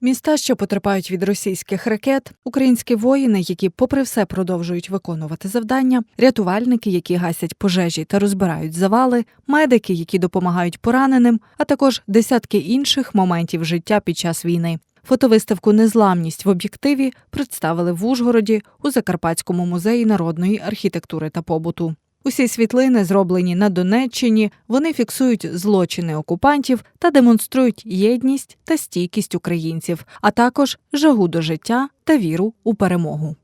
Міста, що потерпають від російських ракет, українські воїни, які, попри все, продовжують виконувати завдання, рятувальники, які гасять пожежі та розбирають завали, медики, які допомагають пораненим, а також десятки інших моментів життя під час війни. Фотовиставку Незламність в об'єктиві представили в Ужгороді у Закарпатському музеї народної архітектури та побуту. Усі світлини, зроблені на Донеччині, вони фіксують злочини окупантів та демонструють єдність та стійкість українців, а також жагу до життя та віру у перемогу.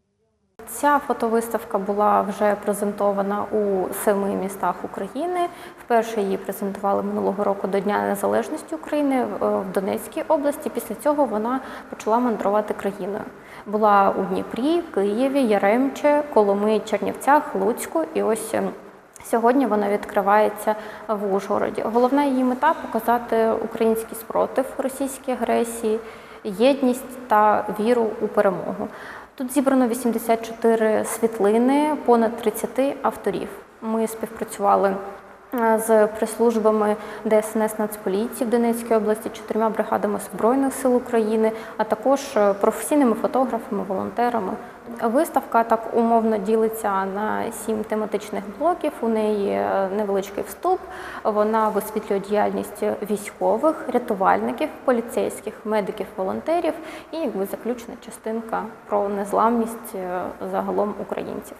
Ця фотовиставка була вже презентована у семи містах України. Вперше її презентували минулого року до Дня Незалежності України е, в Донецькій області. Після цього вона почала мандрувати країною. Була у Дніпрі, Києві, Яремче, Коломи, Чернівцях, Луцьку. І ось ем, сьогодні вона відкривається в Ужгороді. Головна її мета показати український спротив російській агресії, єдність та віру у перемогу. Тут зібрано 84 світлини, понад 30 авторів. Ми співпрацювали з прес-службами ДСНС Нацполіції в Донецькій області, чотирма бригадами Збройних сил України, а також е, професійними фотографами, волонтерами. Виставка так умовно ділиться на сім тематичних блоків. У неї е, невеличкий вступ. Вона висвітлює діяльність військових, рятувальників, поліцейських, медиків, волонтерів і якби заключна частинка про незламність е, загалом українців.